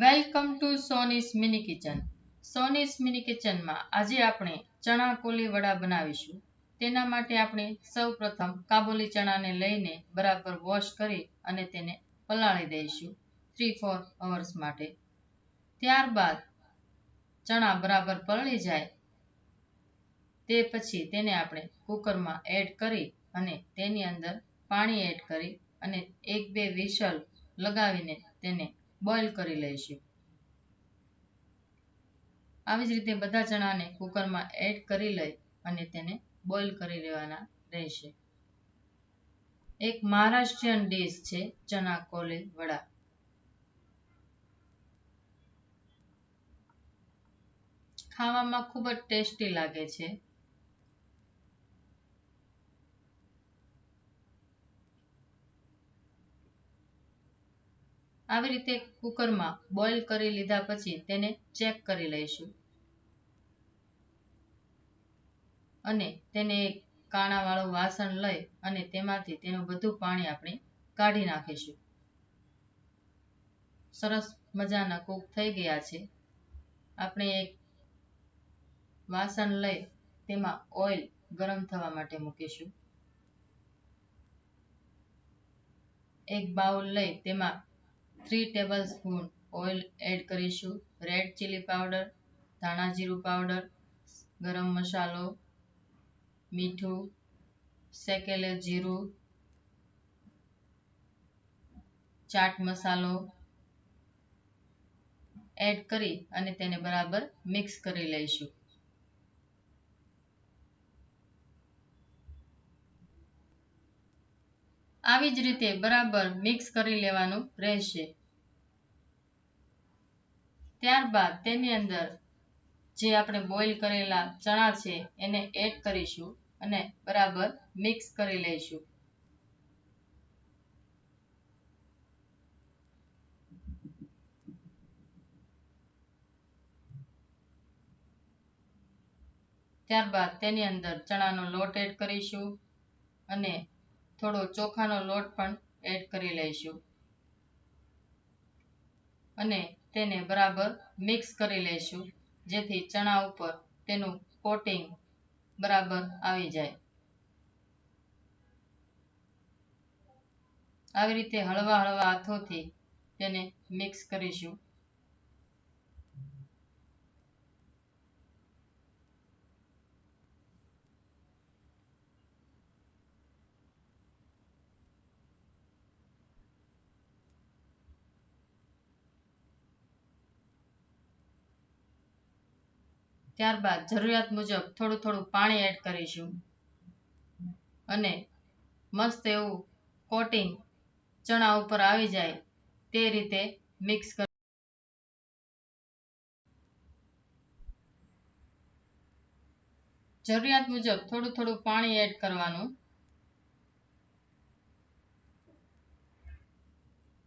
Welcome to Soni's mini kitchen Soni's mini કિચનમાં આજે આપણે ચણા કોલી વડા બનાવીશું. તેના માટે આપણે સૌપ્રથમ કાબુલી ચણાને લઈને બરાબર વોશ કરી અને તેને પલાળી દઈશું થ્રી ફોર અવર્સ માટે. ત્યારબાદ ચણા બરાબર પલળી જાય. તે પછી તેને આપણે કુકરમાં એડ કરી અને તેની અંદર પાણી એડ કરી અને એક બે વિસલ લગાવીને તેને બોઇલ કરી લઈશું. આવી જ રીતે બધા ચણાને કુકરમાં એડ કરી લઈ અને તેને બોઇલ કરી લેવાના રહેશે. એક મહારાષ્ટ્રીયન ડીશ છે ચણા કોલી વડા. ખાવામાં ખૂબ જ ટેસ્ટી લાગે છે. આવી રીતે કુકરમાં બોઇલ કરી લીધા પછી તેને ચેક કરી લઈશું. અને તેને એક કાણાવાળું વાસણ લઈ અને તેમાંથી તેનું બધું પાણી આપણે કાઢી નાખીશું. સરસ મજાના કૂક થઈ ગયા છે. આપણે એક વાસણ લઈ તેમાં ઓઇલ ગરમ થવા માટે મૂકીશું. એક બાઉલ લઈ તેમાં three table spoon oil add કરીશું. રેડ ચીલી પાવડર ધાણા જીરું પાવડર ગરમ મસાલો, મીઠું, શેકેલે જીરું, ચાટ મસાલો એડ કરી અને તેને બરાબર મિક્સ કરી લઈશું. આવી જ રીતે બરાબર મિક્સ કરી લેવાનું રહેશે. ત્યારબાદ તેની અંદર જે આપણે બોઇલ કરેલા ચણા છે, એને એડ કરીશું અને બરાબર મિક્સ કરી લઈશું. ત્યારબાદ તેની અંદર ચણાનો લોટ એડ કરીશું અને થોડો ચોખાનો લોટ પણ એડ કરી લઈશું. અને તેને બરાબર મિક્સ કરી લઈશું જેથી ચણા ઉપર તેનું કોટિંગ બરાબર આવી જાય. આવી રીતે હળવા હળવા હાથોથી તેને મિક્સ કરીશું. ત્યારબાદ જરૂરિયાત મુજબ થોડું થોડું પાણી એડ કરીશું. અને મસ્ત એવું કોટિંગ ચણા ઉપર આવી જાય તે રીતે મિક્સ કર જરૂરિયાત મુજબ થોડું થોડું પાણી એડ કરવાનું.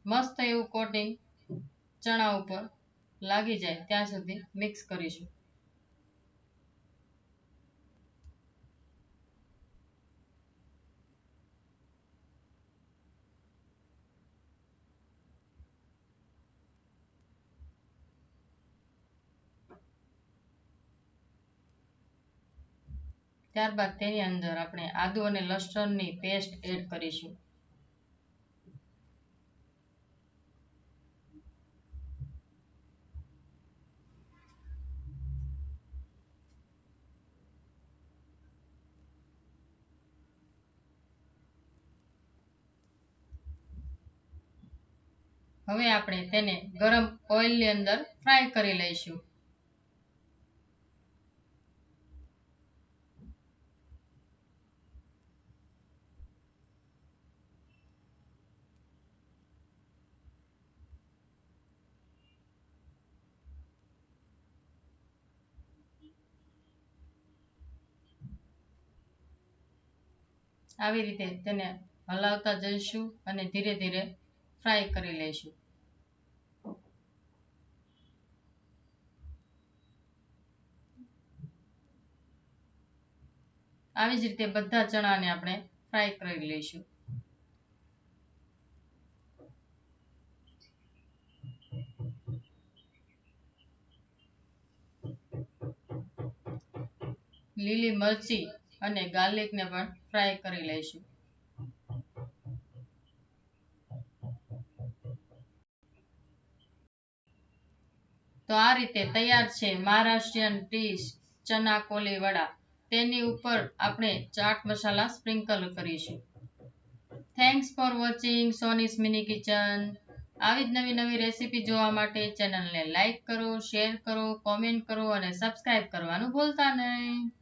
મસ્ત એવું કોટિંગ ચણા ઉપર લાગી જાય ત્યાં સુધી મિક્સ કરીશું. ત્યારબાદ તેની અંદર આપણે આદુ અને લસણની પેસ્ટ એડ કરીશું. હવે આપણે તેને ગરમ ઓઇલની અંદર ફ્રાય કરી લઈશું. આવી રીતે તેને હલાવતા જઈશું અને ધીરે ધીરે ફ્રાય કરી લઈશું. આવી જ રીતે બધા ચણાને આપણે ફ્રાય કરી લઈશું. લીલી મરચી અને ગાર્લિકને પણ ફ્રાય કરી લઈશું. તો આ રીતે તૈયાર છે મહારાષ્ટ્રીયન ડીશ ચના કોલી વડા. તેની ઉપર આપણે ચાટ મસાલા સ્પ્રિંકલ કરીશું. Thanks for watching Soni's mini kitchen. આવી જ નવી નવી રેસીપી જોવા માટે ચેનલને લાઇક કરો, શેર કરો, કોમેન્ટ કરો અને સબસ્ક્રાઇબ કરવાનું ભૂલતા નહીં.